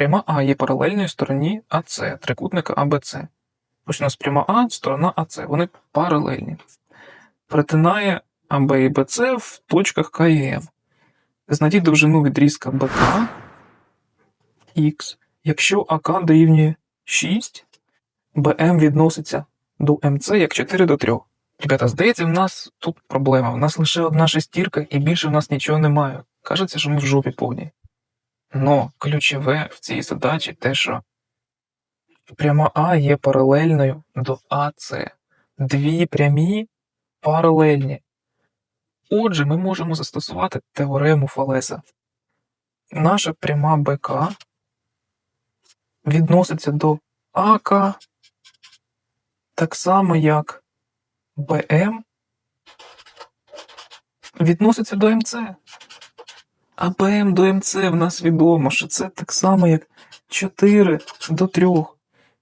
Пряма А є паралельною стороні АЦ, трикутника АБЦ. Ось у нас пряма А, сторона АЦ. Вони паралельні. Перетинає АБ і БЦ в точках К і М. Знайдіть довжину відрізка БК Х. Якщо АК дорівнює 6, БМ відноситься до МЦ як 4 до 3. Ребята, здається, в нас тут проблема. У нас лише одна шестірка і більше в нас нічого немає. Кажеться, що ми в жопі повній. Но ключове в цій задачі те, що пряма А є паралельною до АЦ. Дві прямі паралельні. Отже, ми можемо застосувати теорему Фалеса. Наша пряма БК відноситься до АК так само, як БМ відноситься до МЦ. А БМ до МЦ в нас відомо, що це так само, як 4 до 3.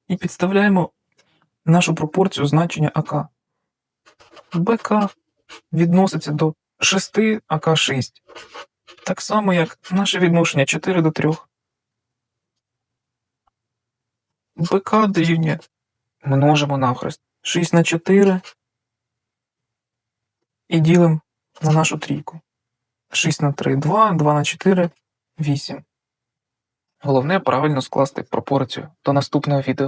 І підставляємо нашу пропорцію значення АК. БК відноситься до 6 АК 6. Так само, як наше відношення 4 до 3. БК дорівнює множимо навхрест 6 на 4 і ділимо на нашу трійку. 6 на 3 2, 2 на 4 8. Головне правильно скласти пропорцію. До наступного відео.